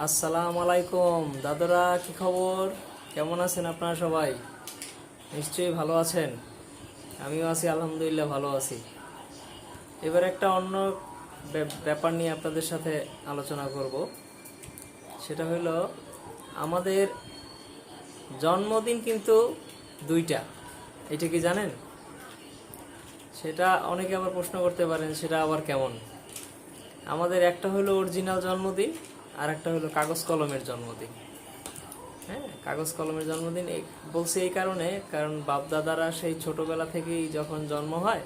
আসসালামু আলাইকুম। দাদারা, কি খবর? কেমন আছেন আপনারা সবাই? নিশ্চয়ই ভালো আছেন। আমিও আছি, আলহামদুলিল্লাহ ভালো আছি। এবার একটা অন্য ব্যাপ- ব্যাপার নিয়ে আপনাদের সাথে আলোচনা করব। সেটা হলো, আমাদের জন্মদিন কিন্তু দুইটা। এটা কি জানেন? সেটা অনেকে আবার প্রশ্ন করতে পারেন, সেটা আবার কেমন? আমাদের একটা হলো অরিজিনাল জন্মদিন আর একটা হলো কাগজ কলমের জন্মদিন। হ্যাঁ কাগজ কলমের জন্মদিন বলছি এই কারণে, কারণ বাপ দাদারা সেই ছোটবেলা থেকেই যখন জন্ম হয়,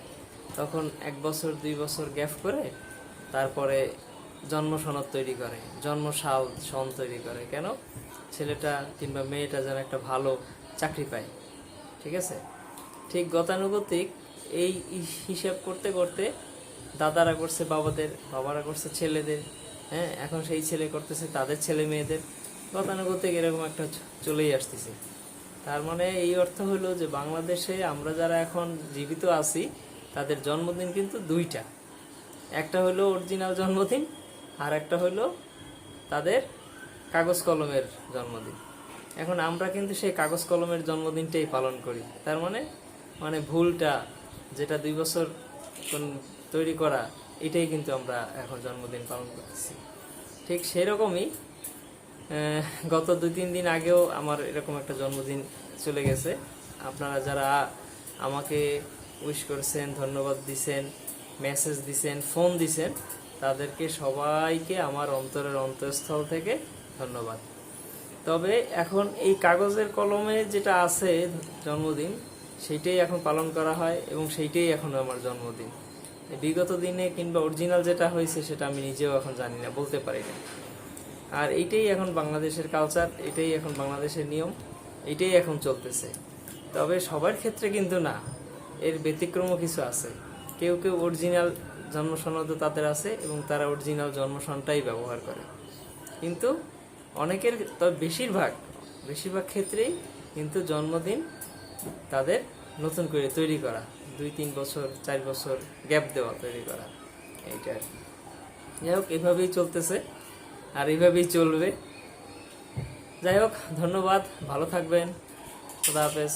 তখন এক বছর, দুই বছর গ্যাপ করে তারপরে জন্ম সনদ তৈরি করে জন্ম সাল সন তৈরি করে। কেন? ছেলেটা কিংবা মেয়েটা যেন একটা ভালো চাকরি পায়। ঠিক আছে? ঠিক গতানুগতিক এই হিসাব করতে করতে দাদারা করছে বাবাদের, বাবারা করছে ছেলেদের হ্যাঁ এখন সেই ছেলে করতেছে, তাদের ছেলে মেয়েদের। গতানুগতিক এরকম একটা চলেই আসতেছে। তার মানে এই অর্থ হলো যে বাংলাদেশে আমরা যারা এখন জীবিত আছি, তাদের জন্মদিন কিন্তু দুইটা। একটা হলো অরিজিনাল জন্মদিন, আর একটা হলো তাদের কাগজ কলমের জন্মদিন। এখন আমরা কিন্তু সেই কাগজ কলমের জন্মদিনটাই পালন করি। তার মানে মানে ভুলটা যেটা দুই বছর তৈরি করা এটাই কিন্তু আমরা এখন জন্মদিন পালন করতেছি। ঠিক সেরকমই গত দু তিন দিন আগেও আমার এরকম একটা জন্মদিন চলে গেছে। আপনারা যারা আমাকে উইশ করেছেন, ধন্যবাদ দিছেন মেসেজ দিছেন ফোন দিছেন, তাদেরকে সবাইকে আমার অন্তরের অন্তঃস্থল থেকে ধন্যবাদ। তবে এখন এই কাগজের কলমে যেটা আছে জন্মদিন, সেইটাই এখন পালন করা হয় এবং সেইটাই এখন আমার জন্মদিন। বিগত দিনে কিংবা অরিজিনাল যেটা হয়েছে সেটা আমি নিজেও এখন জানি না, বলতে পারি না আর এইটাই এখন বাংলাদেশের কালচার এটাই এখন বাংলাদেশের নিয়ম, এটাই এখন চলতেছে। তবে সবার ক্ষেত্রে কিন্তু না, এর ব্যতিক্রমও কিছু আছে। কেউ কেউ অরিজিনাল জন্মসনদও তাদের আছে এবং তারা অরিজিনাল জন্মসনটাই ব্যবহার করে। কিন্তু অনেকের তবে বেশিরভাগ বেশিরভাগ ক্ষেত্রেই কিন্তু জন্মদিন তাদের নতুন করে তৈরি করা। দুই, তিন বছর, চার বছর গ্যাপ দেওয়া তৈরি করা, এইটা আর কি। যাই হোক, এভাবেই চলতেছে আর এইভাবেই চলবে। যাই হোক, ধন্যবাদ, ভালো থাকবেন। খুদা হাফেজ।